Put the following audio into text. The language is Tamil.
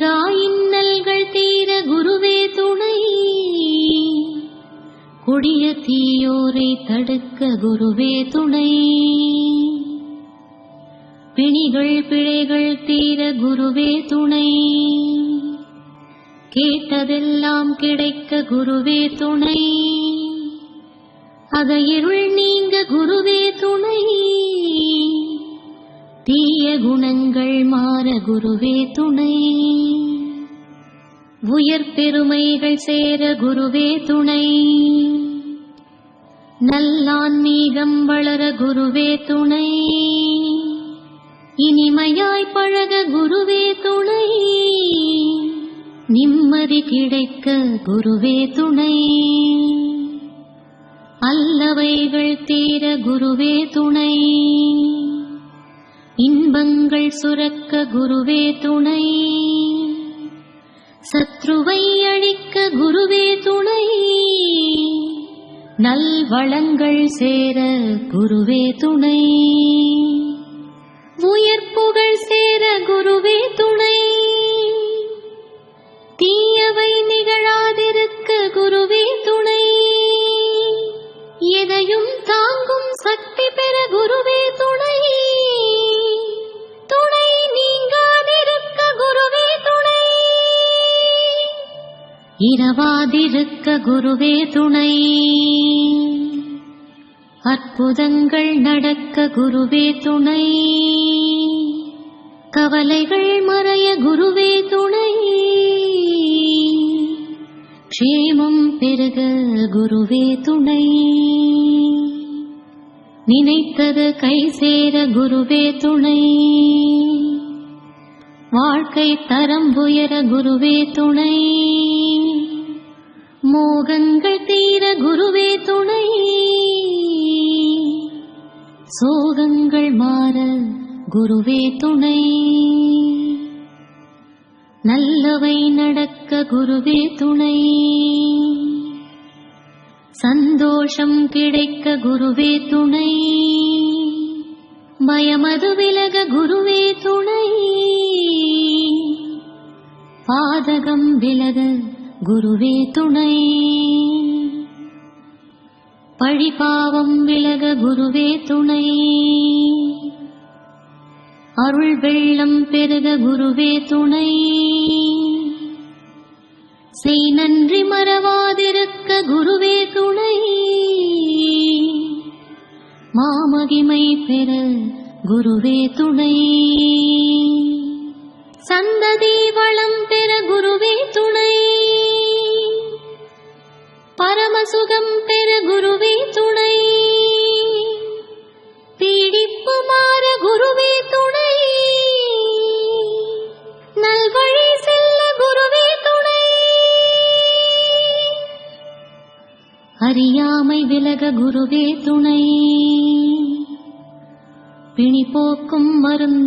நீங்கா இன்னல்கள் தீர குருவே துணை. கொடிய தீயோரை தடுக்க குருவே துணை. பிணிகள் பிழைகள் தீர குருவே துணை. கேட்டதெல்லாம் கிடைக்க குருவே துணை. அகையிருள் நீங்க குருவே துணை. தீய குணங்கள் மாற குருவே துணை. உயர் பெருமைகள் சேர குருவே துணை. நல்லான்மீகம் வளர குருவே துணை. இனிமையாய் பழக குருவே துணை. நிம்மதி கிடைக்க குருவே துணை. அல்லவைகள் தீர குருவே துணை. இன்பங்கள் சுரக்க குருவே துணை. சத்ருவை அழிக்க குருவே துணை. நல்வளங்கள் சேர குருவே துணை. உயர்ப்புகள் சேர இரவாதிருக்க குருவே துணை. அற்புதங்கள் நடக்க குருவே துணை. கவலைகள் மறைய குருவே துணை. க்ஷேமம் பெருக குருவே துணை. நினைத்தது கை சேர குருவே துணை. வாழ்க்கை தரம் உயர குருவே துணை. மோகங்கள் தீர குருவே துணை. சோகங்கள் மாற குருவே துணை. நல்லவை நடக்க குருவே துணை. சந்தோஷம் கிடைக்க குருவே துணை. பயமது விலக குருவே துணை. பாதகம் விலக குருவே துணை. பழிபாவம் விலக குருவே துணை. அருள் வெள்ளம் பெருக குருவே துணை. செய் நன்றி மறவாதிருக்க குருவே துணை. மாமகிமை பெற குருவே துணை. சுகம் பெற குருவே துணை. பீடிப்பு மாற குருவே துணை. நல்வழி செல்ல குருவே துணை. அறியாமை விலக குருவே துணை. பிணி போக்கும் மருந்து